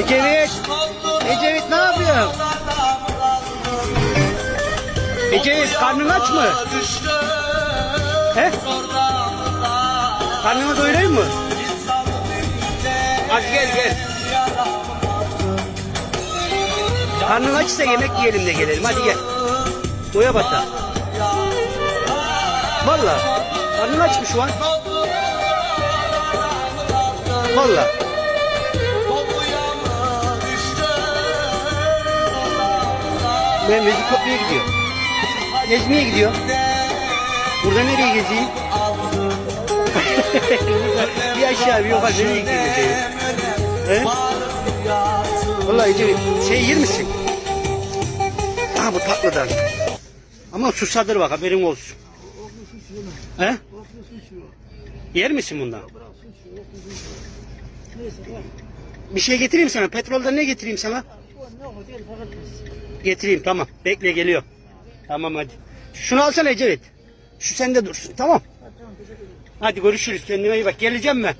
Ecevit. Ecevit ne yapıyorsun? Ecevit karnın aç mı? He? Karnını doyurayım mı? Hadi gel gel. Karnın açsa yemek yiyelim de gelelim. Hadi gel. Doya bata. Valla. Karnın aç mı şu an? Valla. Ben Mezikopya'ya gidiyor. Gezmeye gidiyor. Burada nereye gezeyim? Bir aşağı bir yukarı nereye gideyim? He? Vallahi Ece, şey yer misin? Aha bu tatlıdan. Ama susadır bak haberin olsun. He? Yer misin bundan? Bir şey getireyim sana. Petrolden ne getireyim sana? Getireyim tamam. Bekle geliyor. Tamam hadi. Şunu alsana Ecevit. Şu sende dursun tamam. Hadi görüşürüz kendine iyi bak. Geleceğim ben.